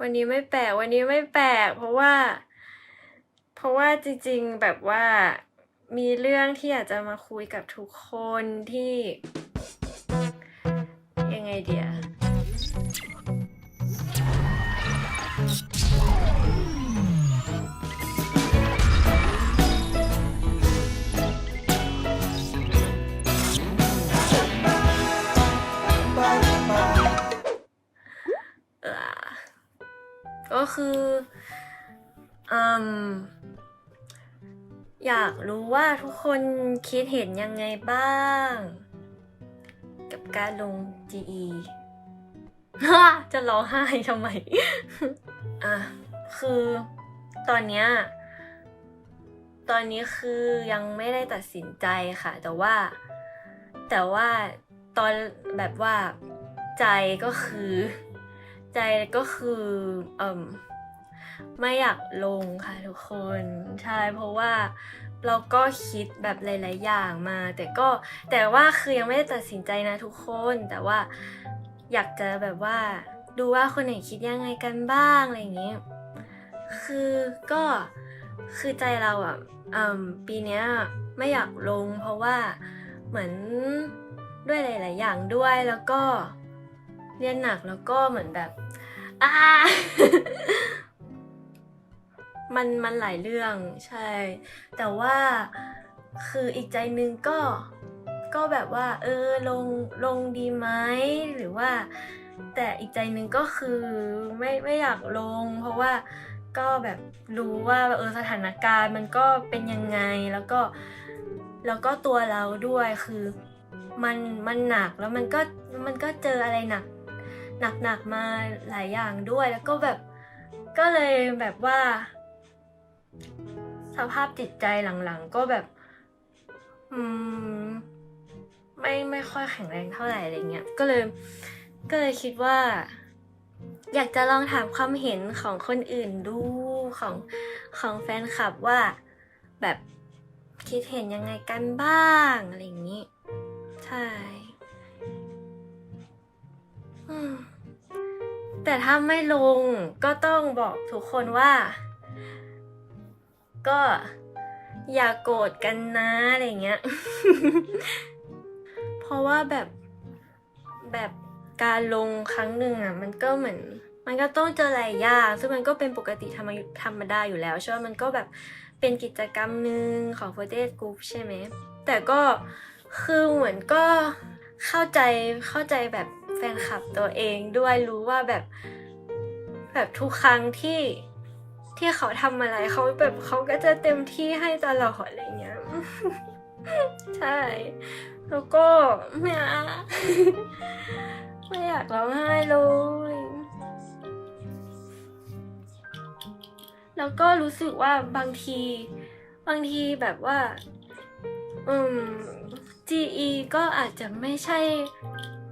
วันนี้ไม่แปลก วันนี้ไม่แปลก เพราะว่า เพราะว่าจริงๆแบบว่ามีเรื่องที่อยากจะมาคุยกับทุกคนที่ยังไงเดียว ออืมอยากรู้ว่าทุกคนคิดเห็นยังไงบ้าง กับการลง GE จะร้องไห้ทำไม อะ คือตอนเนี้ยตอนนี้คือยังไม่ได้ตัดสินใจค่ะ แต่ว่า แต่ว่าตอนแบบว่าใจก็คือ ใจก็คือเอ่ม ไม่อยากลงค่ะทุกคน ใช่เพราะว่าเราก็คิดแบบหลาย ๆ อย่างมา แต่ก็แต่ว่าคือยังไม่ได้ตัดสินใจนะทุกคน แต่ว่าอยากจะแบบว่าดูว่าคนไหนคิดยังไงกันบ้างอะไรอย่างนี้ คือก็คือใจเราอะปีนี้ไม่อยากลง เพราะว่าเหมือนด้วยหลาย ๆ อย่างด้วยแล้วก็เรียนหนักแล้วก็เหมือนแบบอ่า มันมันหลายเรื่องใช่ แต่ว่าคืออีกใจนึงก็ก็แบบว่า เออลงลงดีไหมหรือว่า แต่อีกใจนึงก็คือไม่ไม่อยากลง เพราะว่าก็แบบรู้ว่าเออสถานการณ์มันก็เป็นยังไงแล้วก็แล้วก็ตัวเราด้วยคือมันมันหนักแล้วมันก็มันก็เจออะไรหนักหนักหนักมาหลายอย่างด้วยแล้วก็แบบก็เลยแบบว่า สภาพจิตใจหลังๆ ก็แบบ อืม ไม่ไม่ค่อยแข็งแรงเท่าไหร่อะไรเงี้ยก็เลย ก็เลยคิดว่า อยากจะลองถามความเห็นของคนอื่นดูของของแฟนคลับว่าแบบคิดเห็นยังไงกันบ้าง อะไรอย่างนี้ ใช่แต่ถ้าไม่ลงก็ต้องบอกทุกคนว่า ก็อย่าโกรธกันนะอะไรเงี้ย เพราะว่าแบบแบบการลงครั้งหนึ่งอะ มันก็เหมือน มันก็ต้องเจอหลายอย่างซึ่งมันก็เป็นปกติธรรมธรรมดาอยู่แล้วใช่ไหมมันก็แบบเป็นกิจกรรมหนึ่งของ f o r t e Group ใช่ไหม แต่ก็คือเหมือนก็เข้าใจเข้าใจแบบแฟนคลับตัวเองด้วยรู้ว่าแบบแบบทุกครั้งที่ ที่เขาทำอะไรเขาแบบเขาก็จะเต็มที่ให้ตลอดอะไรเงี้ย ใช่ แล้วก็ไม่อะไม่อยากร้องไห้เลย แล้วก็รู้สึกว่าบางที บางทีแบบว่า อืม GE ก็อาจจะไม่ใช่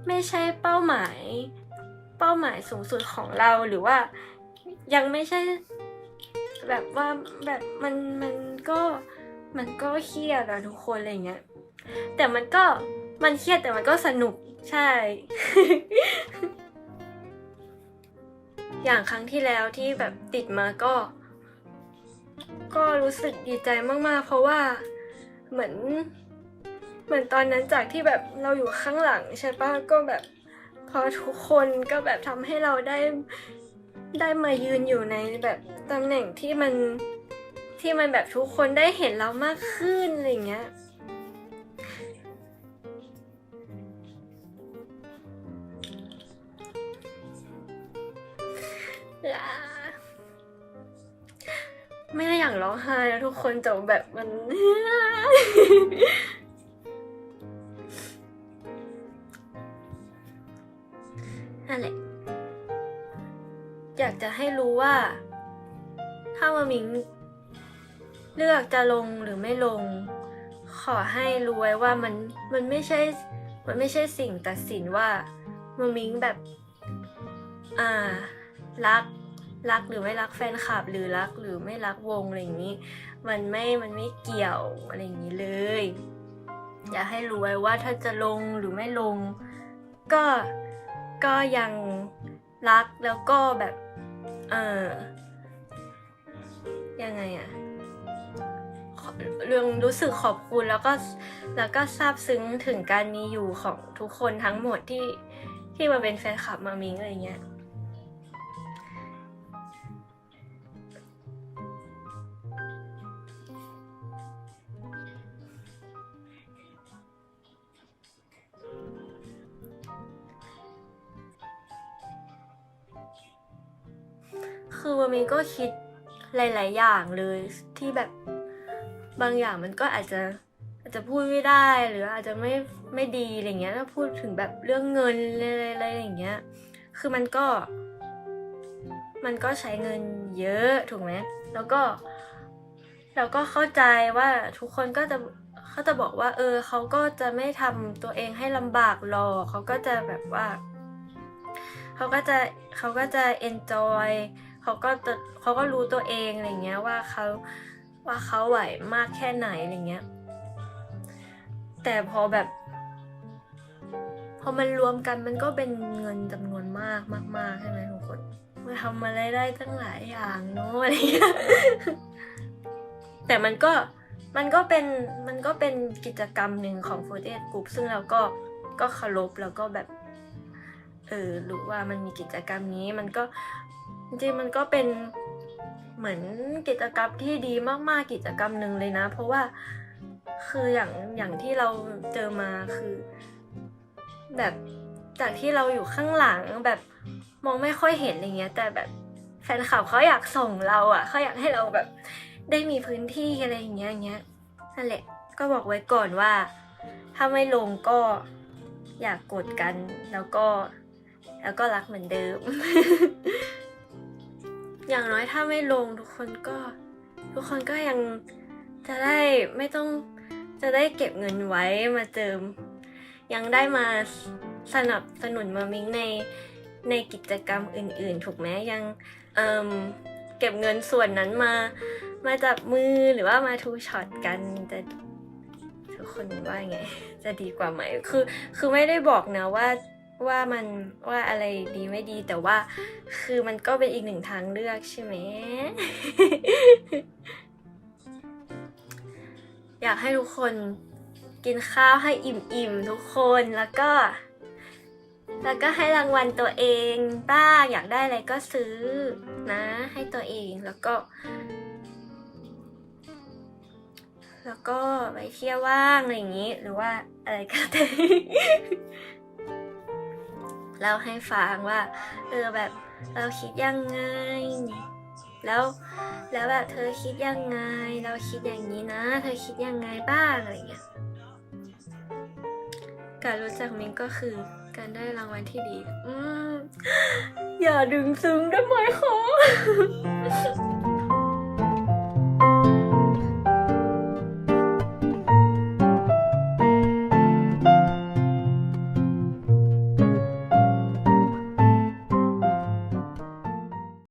ไม่ใช่เป้าหมาย เป้าหมายสูงสุดของเราหรือว่ายังไม่ใช่ แบบว่าแบบมันมันก็มันก็เครียดอะทุกคนอะไรเงี้ย แต่มันก็มันเครียดแต่มันก็สนุกใช่ อย่างครั้งที่แล้วที่แบบติดมาก็ ก็รู้สึกดีใจมากๆ เพราะว่าเหมือน เหมือนตอนนั้นจากที่แบบเราอยู่ข้างหลังใช่ปะก็แบบพอทุกคนก็แบบทำให้เราได้ ได้มายืนอยู่ในแบบตำแหน่งที่มันที่มันแบบทุกคนได้เห็นเรามากขึ้นอะไรเงี้ยไม่ได้อย่ากร้องไห้แล้วทุกคนแต่แบบมัน จะให้รู้ว่า ถ้ามามิงเลือกจะลงหรือไม่ลง ขอให้รู้ไว้ว่ามันมันไม่ใช่มันไม่ใช่สิ่งตัดสินว่ามามิงแบบอ่ารักรักหรือไม่รักแฟนคลับหรือรักหรือไม่รักวงอะไรอย่างนี้ มันไม่มันไม่เกี่ยวอะไรอย่างนี้เลย อยากให้รู้ไว้ว่าถ้าจะลงหรือไม่ลง ก็ก็ยังรักแล้วก็แบบ ออยังไงอะเรื่องรู้สึกขอบคุณแล้วก็แล้วก็ซาบซึ้งถึงการมีอยู่ของทุกคนทั้งหมดที่ที่มาเป็นแฟนคลับมามิงอะไรเงี้ย คือมามิงก็คิดหลาย ๆ อย่างเลยที่แบบบางอย่างมันก็อาจจะอาจจะพูดไม่ได้หรืออาจจะไม่ไม่ดีอะไรเงี้ยถ้าพูดถึงแบบเรื่องเงินอะไรอะไรอย่างเงี้ย คือมันก็ มันก็ใช้เงินเยอะถูกไหมแล้วก็เราก็เข้าใจว่าทุกคนก็จะเขาจะบอกว่า เออเขาก็จะไม่ทำตัวเองให้ลำบากหรอกเขาก็จะแบบว่าเขาก็จะเขาก็จะ enjoy เขาก็จะเขาก็รู้ตัวเองอะไรเงี้ยว่าเขาว่าเขาไหวมากแค่ไหนอะไรเงี้ย แต่พอแบบพอมันรวมกันมันก็เป็นเงินจำนวนมากมากๆใช่ไหมทุกคนมาทำอะไรได้ตั้งหลายอย่างเนาะอะไรเงี้ยแต่มันก็มันก็เป็นมันก็เป็นกิจกรรมหนึ่งของ 48 Group ซึ่งเราก็ก็เคารพแล้วก็แบบเออรู้ว่ามันมีกิจกรรมนี้มันก็ จริงๆมันก็เป็นเหมือนกิจกรรมที่ดีมากๆกิจกรรมหนึ่งเลยนะ เพราะว่าคืออย่างอย่างที่เราเจอมาคือ แบบจากที่เราอยู่ข้างหลังแบบมองไม่ค่อยเห็นอะไรเงี้ย แต่แบบแฟนคลับเขาอยากส่งเราอะเขาอยากให้เราแบบได้มีพื้นที่อะไรอย่างเงี้ยอย่างเงี้ยนั่นแหละก็บอกไว้ก่อนว่า ถ้าไม่ลงก็อยากกดกันแล้วก็ แล้วก็รักเหมือนเดิม อย่างน้อยถ้าไม่ลงทุกคนก็ ทุกคนก็ยังจะได้ไม่ต้องจะได้เก็บเงินไว้มาเติม ยังได้มาสนับสนุนมามิงในในกิจกรรมอื่น ๆ ถูกไหมยังเอิมเก็บเงินส่วนนั้นมา มาจับมือหรือว่ามาทูช็อตกันจะทุกคนว่าไง จะดีกว่าไหมคือคือไม่ได้บอกนะว่า ว่ามันว่าอะไรดีไม่ดีแต่ว่าคือมันก็เป็นอีกหนึ่งทางเลือกใช่ไหม อยากให้ทุกคนกินข้าวให้อิ่มๆทุกคนแล้วก็ แล้วก็ให้รางวัลตัวเองบ้างอยากได้อะไรก็ซื้อนะ ให้ตัวเองแล้วก็ แล้วก็ไปเที่ยวว่างอะไรอย่างนี้ หรือว่าอะไรก็ได้ เล่าให้ฟังว่า เออแบบเราคิดยังไง แล้วแล้วแบบเธอคิดยังไง เราคิดอย่างนี้นะ เธอคิดยังไงบ้างอะไรเงี้ยการรู้จักมิงก็คือการได้รางวัลที่ดี อืมอย่าดึงซึ้งได้ไหมคะ